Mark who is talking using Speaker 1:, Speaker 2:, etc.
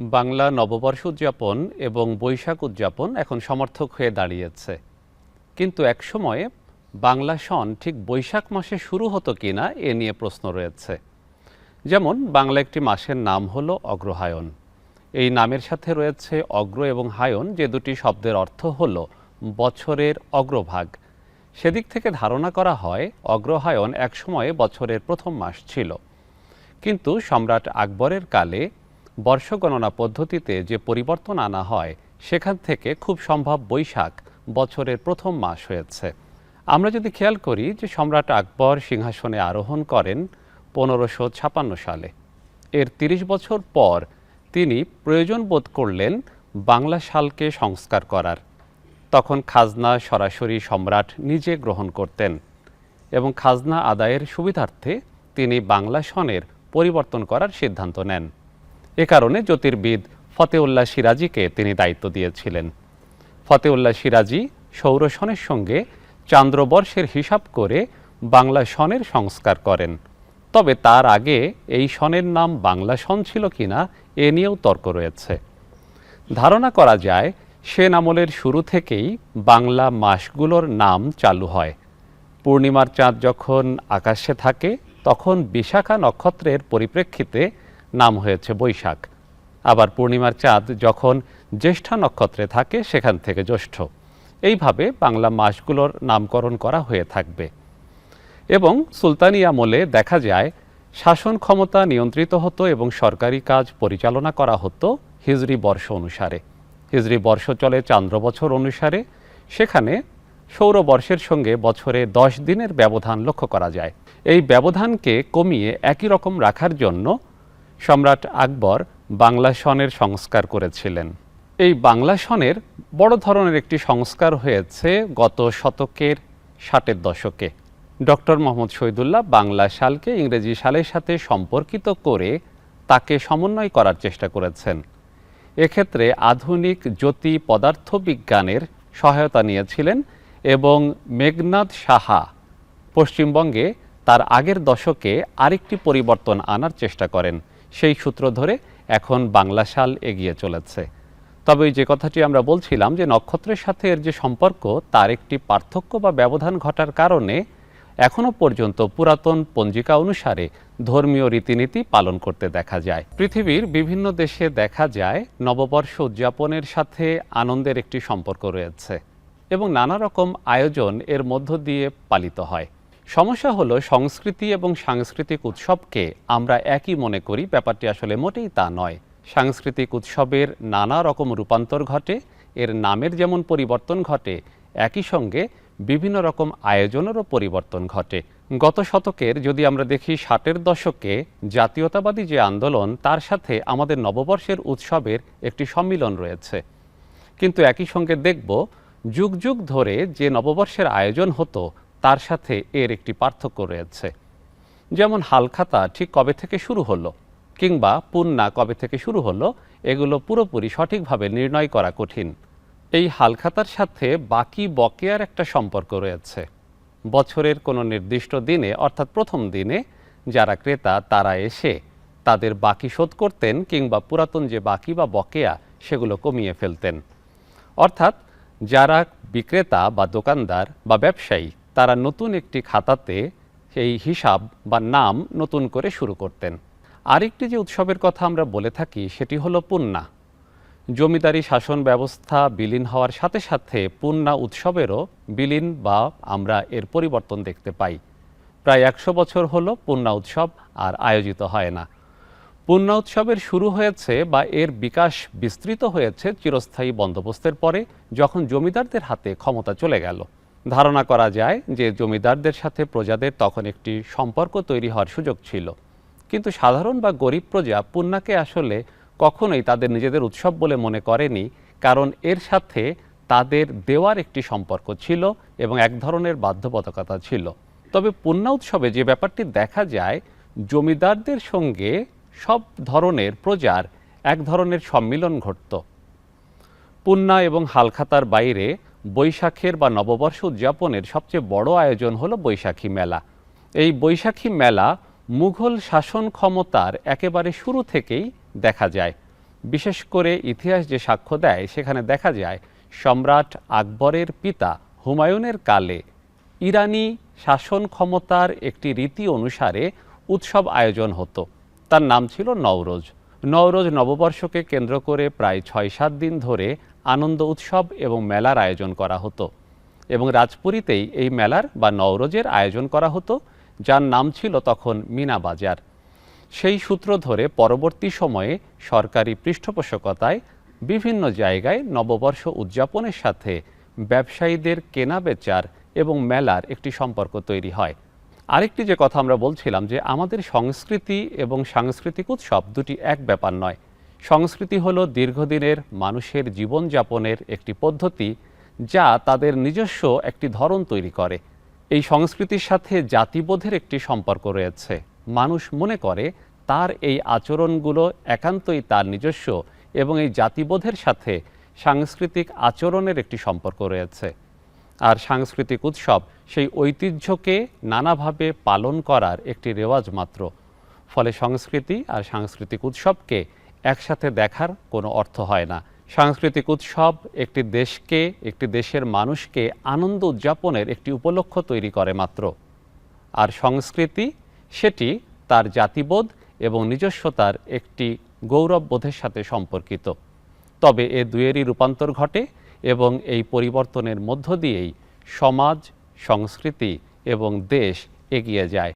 Speaker 1: বাংলা নববর্ষ উদযাপন এবং বৈশাখ উদযাপন এখন সমর্থক হয়ে দাঁড়িয়েছে। কিন্তু একসময়ে বাংলা সন ঠিক বৈশাখ মাসে শুরু হতো কিনা এ নিয়ে প্রশ্ন রয়েছে। যেমন, বাংলা একটি মাসের নাম হলো অগ্রহায়ণ। এই নামের সাথে রয়েছে অগ্র এবং হায়ন যে দুটি শব্দের অর্থ হল বছরের অগ্রভাগ। সেদিক থেকে ধারণা করা হয়, অগ্রহায়ণ একসময়ে বছরের প্রথম মাস ছিল। কিন্তু সম্রাট আকবরের কালে বর্ষগণনা পদ্ধতিতে যে পরিবর্তন আনা হয়, সেখান থেকে খুব সম্ভব বৈশাখ বছরের প্রথম মাস হয়েছে। আমরা যদি খেয়াল করি যে সম্রাট আকবর সিংহাসনে আরোহণ করেন পনেরোশো ছাপান্ন সালে। এর তিরিশ বছর পর তিনি প্রয়োজন বোধ করলেন বাংলা সালকে সংস্কার করার। তখন খাজনা সরাসরি সম্রাট নিজে গ্রহণ করতেন এবং খাজনা আদায়ের সুবিধার্থে তিনি বাংলা সনের পরিবর্তন করার সিদ্ধান্ত নেন। এ কারণে জ্যোতির্বিদ ফতেউল্লাহ সিরাজিকে তিনি দায়িত্ব দিয়েছিলেন। ফতেউল্লাহ সিরাজি সৌর সনের সঙ্গে চান্দ্রবর্ষের হিসাব করে বাংলা সনের সংস্কার করেন। তবে তার আগে এই সনের নাম বাংলা সন ছিল কিনা এ নিয়েও তর্ক রয়েছে। ধারণা করা যায়, সেন আমলের শুরু থেকেই বাংলা মাসগুলোর নাম চালু হয়। পূর্ণিমার চাঁদ যখন আকাশে থাকে, তখন বিশাখা নক্ষত্রের পরিপ্রেক্ষিতে নাম হয়েছে বৈশাখ। আবার পূর্ণিমার চাঁদ যখন জ্যেষ্ঠা নক্ষত্রে থাকে, সেখান থেকে জ্যৈষ্ঠ। এইভাবে বাংলা মাসগুলোর নামকরণ করা হয়ে থাকবে। এবং সুলতানি আমলে দেখা যায়, শাসন ক্ষমতা নিয়ন্ত্রিত হতো এবং সরকারি কাজ পরিচালনা করা হতো হিজরি বর্ষ অনুসারে। হিজরি বর্ষ চলে চান্দ্র বছর অনুসারে। সেখানে সৌরবর্ষের সঙ্গে বছরে দশ দিনের ব্যবধান লক্ষ্য করা যায়। এই ব্যবধানকে কমিয়ে একই রকম রাখার জন্য সম্রাট আকবর বাংলা সনের সংস্কার করেছিলেন। এই বাংলা সনের বড় ধরনের একটি সংস্কার হয়েছে গত শতকের ষাটের দশকে। ডক্টর মোহাম্মদ শহীদুল্লাহ বাংলা সালকে ইংরেজি সালের সাথে সম্পর্কিত করে তাকে সমন্বয় করার চেষ্টা করেছেন। এক্ষেত্রে আধুনিক জ্যোতি পদার্থবিজ্ঞানের সহায়তা নিয়েছিলেন এবং মেঘনাদ সাহা পশ্চিমবঙ্গে তার আগের দশকে আরেকটি পরিবর্তন আনার চেষ্টা করেন। সেই সূত্র ধরে এখন বাংলা সাল এগিয়ে চলেছে। তবে যে কথাটি আমরা বলছিলাম যে নক্ষত্রের সাথে এর যে সম্পর্ক, তার একটি পার্থক্য বা ব্যবধান ঘটার কারণে এখনও পর্যন্ত পুরাতন পঞ্জিকা অনুসারে ধর্মীয় রীতিনীতি পালন করতে দেখা যায়। পৃথিবীর বিভিন্ন দেশে দেখা যায় নববর্ষ উদযাপনের সাথে আনন্দের একটি সম্পর্ক রয়েছে এবং নানা রকম আয়োজন এর মধ্য দিয়ে পালিত হয়। সমস্যা হলো সংস্কৃতি এবং সাংস্কৃতিক উৎসবকে আমরা একই মনে করি, ব্যাপারটি আসলে মোটেই তা নয়। সাংস্কৃতিক উৎসবের নানা রকম রূপান্তর ঘটে, এর নামের যেমন পরিবর্তন ঘটে, একই সঙ্গে বিভিন্ন রকম আয়োজনেরও পরিবর্তন ঘটে। গত শতকের যদি আমরা দেখি ষাটের দশকে, জাতীয়তাবাদী যে আন্দোলন, তার সাথে আমাদের নববর্ষের উৎসবের একটি সম্মিলন রয়েছে। কিন্তু একই সঙ্গে দেখব, যুগ যুগ ধরে যে নববর্ষের আয়োজন হতো তার সাথে এর একটি পার্থক্য রয়েছে। যেমন হালখাতা ঠিক কবে থেকে শুরু হলো কিংবা পুন্না কবে থেকে শুরু হলো, এগুলো পুরোপুরি সঠিকভাবে নির্ণয় করা কঠিন। এই হালখাতার সাথে বাকি বকেয়ার একটা সম্পর্ক রয়েছে। বছরের কোনো নির্দিষ্ট দিনে, অর্থাৎ প্রথম দিনে, যারা ক্রেতা তারা এসে তাদের বাকি শোধ করতেন কিংবা পুরাতন যে বাকি বা বকেয়া, সেগুলো কমিয়ে ফেলতেন। অর্থাৎ যারা বিক্রেতা বা দোকানদার বা ব্যবসায়ী তারা নতুন একটি খাতাতে সেই হিসাব বা নাম নতুন করে শুরু করতেন। আরেকটি যে উৎসবের কথা আমরা বলে থাকি সেটি হলো পুন্না। জমিদারি শাসন ব্যবস্থা বিলীন হওয়ার সাথে সাথে পুন্না উৎসবেরও বিলীন বা আমরা এর পরিবর্তন দেখতে পাই। প্রায় একশো বছর হলো পুন্না উৎসব আর আয়োজিত হয় না। পুন্না উৎসবের শুরু হয়েছে বা এর বিকাশ বিস্তৃত হয়েছে চিরস্থায়ী বন্দোবস্তের পরে যখন জমিদারদের হাতে ক্ষমতা চলে গেল। ধারণা করা যায় যে জমিদারদের সাথে প্রজাদের তখন একটি সম্পর্ক তৈরি হওয়ার সুযোগ ছিল। কিন্তু সাধারণ বা গরিব প্রজা পুন্নাকে আসলে কখনোই তাদের নিজেদের উৎসব বলে মনে করেনি, কারণ এর সাথে তাদের দেওয়ার একটি সম্পর্ক ছিল এবং এক ধরনের বাধ্যবাধকতা ছিল। তবে পুন্না উৎসবে যে ব্যাপারটি দেখা যায়, জমিদারদের সঙ্গে সব ধরনের প্রজার এক ধরনের সম্মিলন ঘটত। পুন্না এবং হালখাতার বাইরে বৈশাখের বা নববর্ষ উদযাপনের সবচেয়ে বড় আয়োজন হলো বৈশাখী মেলা। এই বৈশাখী মেলা মুঘল শাসন ক্ষমতার একেবারে শুরু থেকেই দেখা যায়। বিশেষ করে ইতিহাস যে সাক্ষ্য দেয়, সেখানে দেখা যায় সম্রাট আকবরের পিতা হুমায়ুনের কালে ইরানি শাসন ক্ষমতার একটি রীতি অনুসারে উৎসব আয়োজন হতো। তার নাম ছিল নওরোজ। নওরোজ নববর্ষকে কেন্দ্র করে প্রায় ছয় সাত দিন ধরে আনন্দ উৎসব এবং মেলার আয়োজন করা হতো। এবং রাজপুরীতেই এই মেলার বা নওরোজের আয়োজন করা হতো, যার নাম ছিল তখন মিনা বাজার। সেই সূত্র ধরে পরবর্তী সময়ে সরকারি পৃষ্ঠপোষকতায় বিভিন্ন জায়গায় নববর্ষ উদযাপনের সাথে ব্যবসায়ীদের কেনা বেচার এবং মেলার একটি সম্পর্ক তৈরি হয়। আরেকটি যে কথা আমরা বলছিলাম যে আমাদের সংস্কৃতি এবং সাংস্কৃতিক উৎসব দুটি এক ব্যাপার নয়। সংস্কৃতি হল দীর্ঘদিনের মানুষের জীবনযাপনের একটি পদ্ধতি যা তাদের নিজস্ব একটি ধরন তৈরি করে। এই সংস্কৃতির সাথে জাতিবোধের একটি সম্পর্ক রয়েছে। মানুষ মনে করে তার এই আচরণগুলো একান্তই তার নিজস্ব এবং এই জাতিবোধের সাথে সাংস্কৃতিক আচরণের একটি সম্পর্ক রয়েছে। আর সাংস্কৃতিক উৎসব সেই ঐতিহ্যকে নানাভাবে পালন করার একটি রেওয়াজ মাত্র। ফলে সংস্কৃতি আর সাংস্কৃতিক উৎসবকে একসাথে দেখার কোনো অর্থ হয় না। সাংস্কৃতিক উৎসব একটি দেশকে, একটি দেশের মানুষকে আনন্দ উদযাপনের একটি উপলক্ষ তৈরি করে মাত্র। আর সংস্কৃতি, সেটি তার জাতিবোধ এবং নিজস্বতার একটি গৌরববোধের সাথে সম্পর্কিত। তবে এ দুয়েরই রূপান্তর ঘটে এবং এই পরিবর্তনের মধ্য দিয়েই সমাজ, সংস্কৃতি এবং দেশ এগিয়ে যায়।